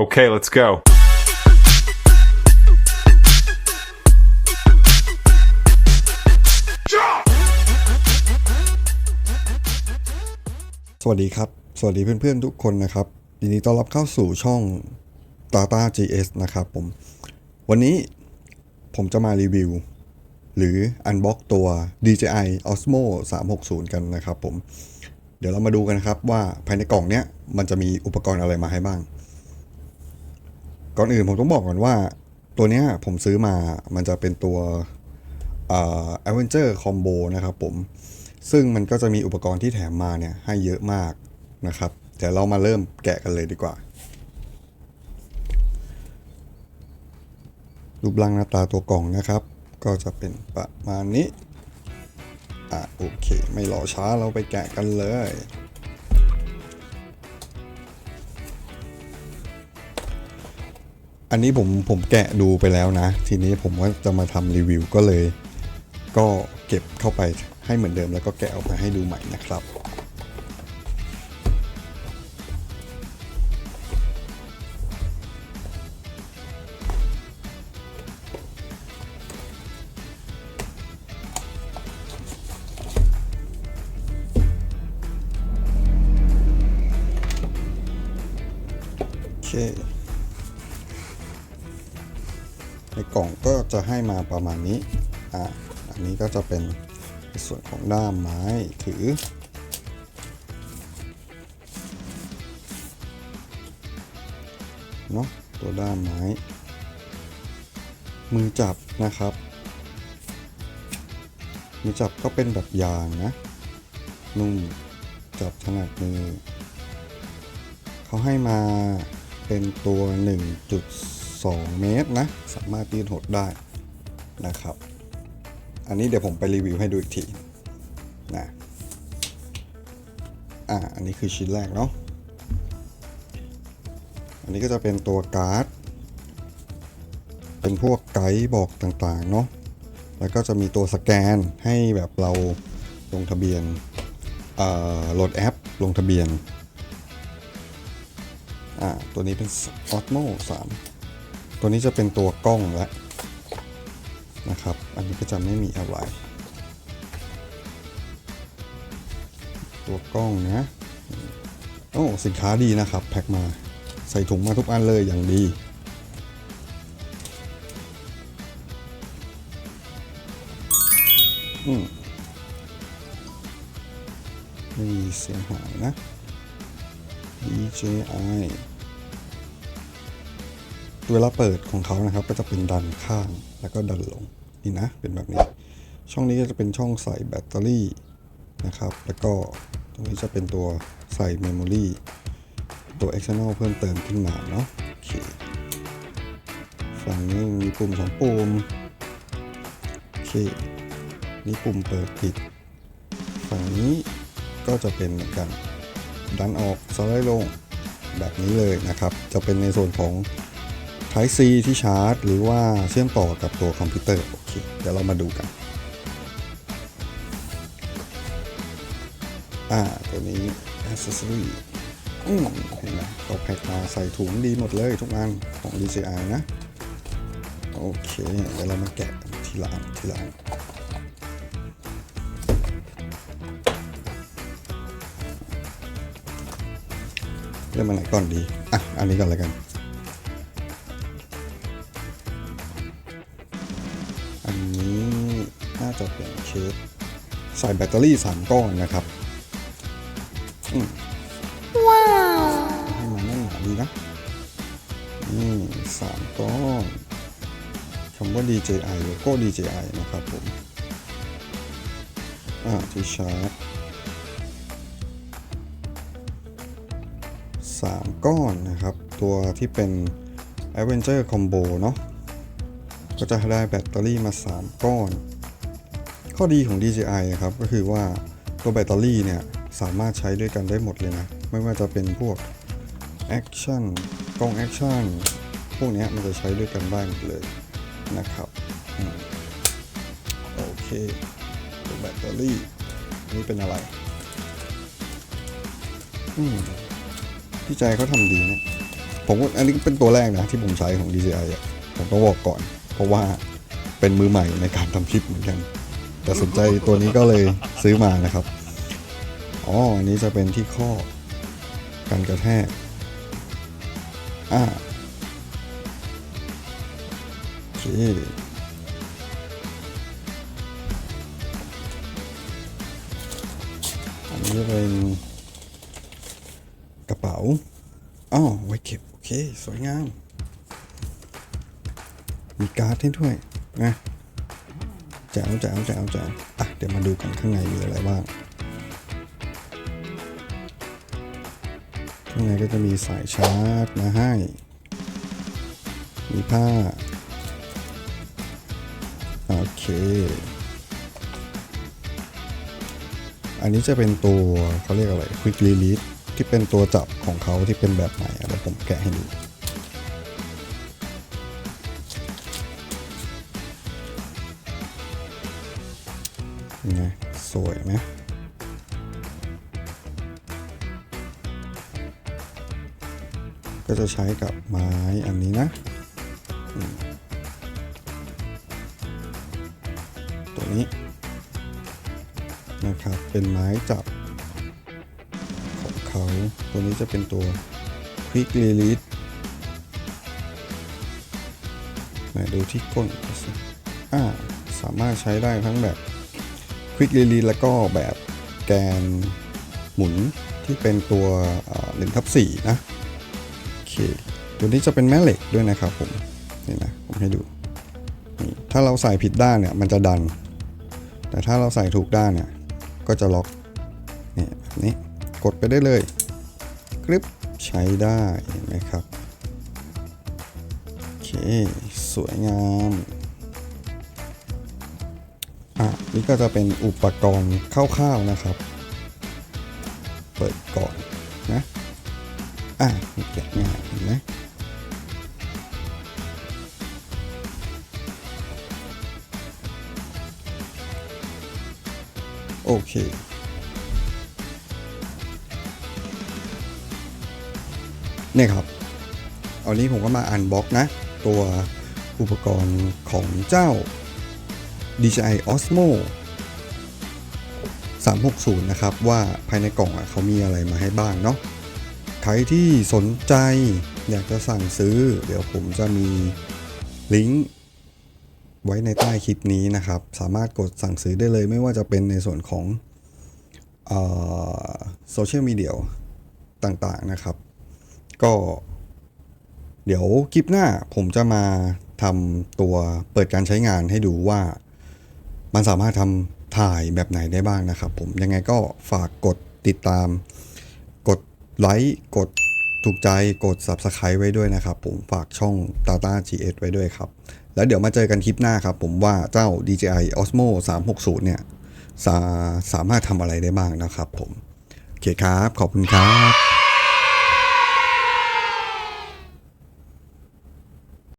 Okay, let's go. สวัสดีครับ สวัสดีเพื่อนๆทุกคนนะครับยินดีต้อนรับเข้าสู่ช่อง Tata GS นะครับผม วันนี้ผมจะมารีวิว หรือ Unbox ตัว DJI Osmo 360 กันนะครับผม เดี๋ยวเรามาดูกันนะครับว่าภายในกล่องเนี้ยมันจะมีอุปกรณ์อะไรมาให้บ้าง ก่อนอื่นผมต้องบอกก่อนว่า ตัวเนี้ยผมซื้อมามันจะเป็นตัวเอ่อ Avenger Combo นะครับผม ซึ่งมันก็จะมีอุปกรณ์ที่แถมมาเนี่ยให้เยอะมากนะครับเดี๋ยวเรามาเริ่มแกะกันเลยดีกว่า รูปร่างหน้าตาตัวกล่องนะครับ ก็จะเป็นประมาณนี้ อะโอเค ไม่รอช้าเราไปแกะกันเลย อันนี้ผมผมแกะดูไปแล้วนะ ทีนี้ผมก็จะมาทำรีวิวก็เลย ก็เก็บเข้าไปให้เหมือนเดิมแล้วก็แกะออกมาให้ดูใหม่นะครับโอเค กล่องก็จะให้มาประมาณนี้อะอันนี้ก็จะเป็นส่วนของด้ามไม้ถือ เนาะตัวด้ามไม้ มือจับนะครับ มือจับก็เป็นแบบยางนะ นุ่มจับถนัดมือ เขาให้มาเป็นตัว 2 เมตรนะ สามารถยืดหดได้นะครับ อันนี้เดี๋ยวผมไปรีวิวให้ดูอีกทีนะอ่าอันนี้คือชิ้นแรกเนาะอันนี้ก็จะเป็นตัวการ์ด เป็นพวกไกด์บอกต่างๆเนาะแล้วก็จะมีตัวสแกนให้แบบเราลงทะเบียนโหลดแอปลงทะเบียนอ่าตัวนี้เป็น Osmo 3 ตัวนี้จะเป็นตัวกล้องแล้วนะครับ อันนี้ก็จะไม่มีอะไร ตัวกล้องนะ โอ้สินค้าดีนะครับ แพ็คมาใส่ถุงมาทุกอันเลยอย่างดี อืมไม่มีเสียงหายนะ DJI เวลาเปิดของเขานะครับก็จะเป็นดันข้างแล้วก็ดันลงนี่นะเป็นแบบนี้ ช่องนี้ก็จะเป็นช่องใส่แบตเตอรี่นะครับแล้วก็ตรงนี้จะเป็นตัวใส่เมมโมรีตัว external เพิ่มเติมขึ้นมาเนาะโอเคฝั่งนี้มีปุ่มสองปุ่มโอเคนี่ปุ่มเปิดปิด ฝั่งนี้ก็จะเป็นเหมือนกันดันออกสไลด์ลงแบบนี้เลยนะครับ จะเป็นในส่วนของ Type C ที่ชาร์จ หรือว่าเชื่อมต่อกับตัวคอมพิวเตอร์โอเคเดี๋ยวเรามาดูกันอ่าตัวนี้ Accessory อืมเห็นไหมเขาแพ็คมาใส่ถุงดีหมดเลยทุกอันของ DJI นะ โอเค เดี๋ยวเรามาแกะทีละอันทีละอันเริ่มมาไหนก่อนดี อะ อันนี้ก่อนเลยกัน จะเป็นเคสใส่แบตเตอรี่ 3 ก้อนนะครับอืมว้าวให้มันแน่นหนาดีนะนี่สามก้อนคำว่า DJI โลโก้ DJI นะครับผม อ่าที่ชาร์จ3ก้อนนะครับ ตัวที่เป็น Avenger Combo เนาะก็จะได้แบตเตอรี่มา 3 ก้อน ข้อดีของ DJI ครับก็คือว่าตัวแบตเตอรี่เนี่ยสามารถใช้ด้วยกันได้หมดเลยนะ ไม่ว่าจะเป็นพวก Action กล้อง Action พวกนี้มันจะใช้ด้วยกันได้หมดเลยนะครับโอเคตัวแบตเตอรี่นี่เป็นอะไรอืมพี่ใจเขาทำดีเนี่ยผมอันนี้เป็นตัวแรกนะที่ผมใช้ของ DJI อะผมต้องบอกก่อน เพราะว่าเป็นมือใหม่ในการทำคลิปเหมือนกัน แต่สนใจตัวนี้ก็เลยซื้อมานะครับ อ๋อ อันนี้จะเป็นที่ข้อกันกระแทก อ่าโอเคอันนี้เป็นกระเป๋าอ๋อไว้เก็บ โอเค สวยงาม มีการ์ดให้ด้วยนะ จ๋วจ๋วจ๋วจ๋วอะเดี๋ยวมาดูกันข้างในมีอะไรบ้างข้างในก็จะมีสายชาร์จมาให้ มีผ้า โอเค อันนี้จะเป็นตัวเขาเรียกอะไร Quick Release ที่เป็นตัวจับของเขาที่เป็นแบบใหม่เดี๋ยวผมแกะให้ดู ไงสวยไหมก็จะใช้กับไม้อันนี้นะ ตัวนี้นะครับ เป็นไม้จับของเขาตัวนี้จะเป็นตัว Quick Release ไหนดูที่ก้นอ่าสามารถใช้ได้ทั้งแบบ Quick Release แล้วก็แบบแกนหมุนที่เป็นตัวหนึ่งทับสี่นะโอเคตัวนี้จะเป็นแม่เหล็กด้วยนะครับผมนี่นะผมให้ดูถ้าเราใส่ผิดด้านเนี่ยมันจะดัน แต่ถ้าเราใส่ถูกด้านเนี่ยก็จะล็อกนี่แบบนี้กดไปได้เลยกริปใช้ได้เห็นไหมครับโอเคสวยงาม อะนี่ก็จะเป็นอุปกรณ์คร่าวๆนะครับ เปิดก่อนนะอะนี่แกะง่ายเห็นไหมโอเคเนี่ยครับเอานี้ผมก็มาอันบ็อกนะ ตัวอุปกรณ์ของเจ้า DJI Osmo 360 นะครับว่าภายในกล่องเขามีอะไรมาให้บ้างเนาะใครที่สนใจอยากจะสั่งซื้อ เดี๋ยวผมจะมีลิงก์ไว้ในใต้คลิปนี้นะครับ สามารถกดสั่งซื้อได้เลยไม่ว่าจะเป็นในส่วนของโซเชียลมีเดียต่างๆนะครับ ก็เดี๋ยวคลิปหน้าผมจะมาทำตัวเปิดการใช้งานให้ดูว่า มันสามารถทำถ่ายแบบไหนได้บ้างนะครับผมยังไงก็ฝากกดติดตาม กดไลค์กดถูกใจกด Subscribe ไว้ด้วยนะครับผมฝากช่อง Tata GS ไว้ด้วยครับ แล้วเดี๋ยวมาเจอกันคลิปหน้าครับผมว่าเจ้า DJI Osmo 360 เนี่ยสาสามารถทำอะไรได้บ้างนะครับผมโอเคครับ ขอบคุณครับ